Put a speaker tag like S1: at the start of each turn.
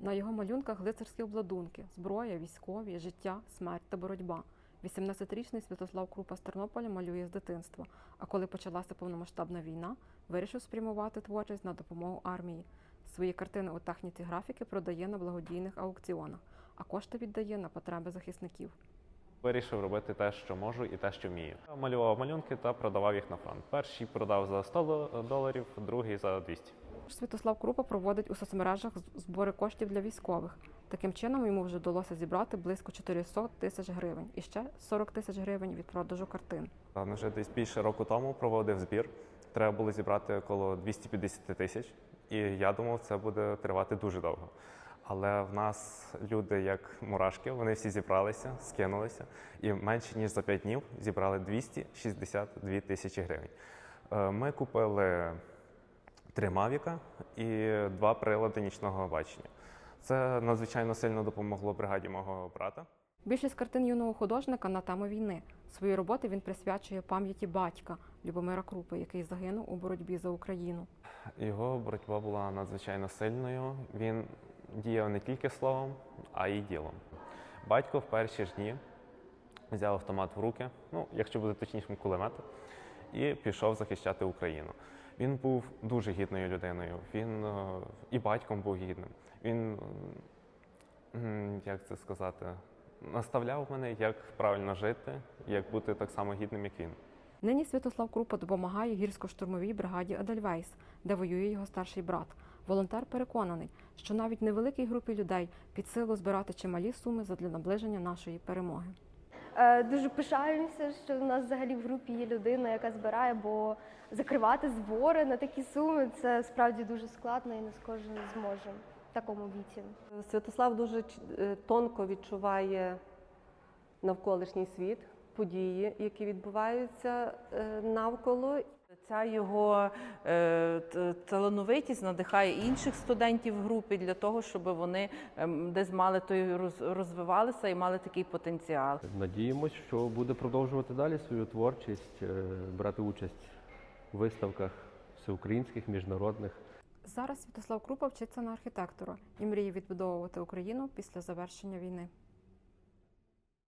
S1: На його малюнках лицарські обладунки, зброя, військові, життя, смерть та боротьба. 18-річний Святослав Крупа з Тернополя малює з дитинства, а коли почалася повномасштабна війна, вирішив спрямувати творчість на допомогу армії. Свої картини у техніці графіки продає на благодійних аукціонах, а кошти віддає на потреби захисників.
S2: Вирішив робити те, що можу, і те, що вмію. Малював малюнки та продавав їх на фронт. Перший продав за 100 доларів, другий за 200.
S1: Святослав Крупа проводить у соцмережах збори коштів для військових. Таким чином йому вже вдалося зібрати близько 400 тисяч гривень і ще 40 тисяч гривень від продажу картин.
S2: Він вже десь більше року тому проводив збір. Треба було зібрати около 250 тисяч, і я думав, це буде тривати дуже довго. Але в нас люди як мурашки, вони всі зібралися, скинулися, і менше ніж за 5 днів зібрали 262 тисячі гривень. Е, Ми купили три мавіка і два прилади нічного бачення. Це надзвичайно сильно допомогло бригаді мого брата.
S1: Більшість картин юного художника на тему війни. Свої роботи він присвячує пам'яті батька Любомира Крупи, який загинув у боротьбі за Україну.
S2: Його боротьба була надзвичайно сильною. Він діяв не тільки словом, а й ділом. Батько в перші ж дні взяв автомат в руки, ну, якщо буде точнішим, кулемет, і пішов захищати Україну. Він був дуже гідною людиною. Він е, і батьком був гідним. Він, як це сказати, наставляв мене, як правильно жити, як бути так само гідним, як він.
S1: Нині Святослав Крупа допомагає гірсько-штурмовій бригаді Едельвейс, де воює його старший брат. Волонтер переконаний, що навіть невеликій групі людей під силу збирати чималі суми задля наближення нашої перемоги.
S3: Е, Дуже пишаємося, що в нас взагалі в групі є людина, яка збирає, бо закривати збори на такі суми це справді дуже складно і не з кожен зможе в такому віці.
S4: Святослав дуже е, тонко відчуває навколишній світ, події, які відбуваються е, навколо.
S5: Ця його е, талановитість надихає інших студентів в групі для того, щоб вони ем, десь мали той роз- розвивалися і мали такий потенціал.
S6: Надіємось, що буде продовжувати далі свою творчість, е, брати участь у виставках всеукраїнських, міжнародних.
S1: Зараз Святослав Крупа вчиться на архітектора і мріє відбудовувати Україну після завершення війни.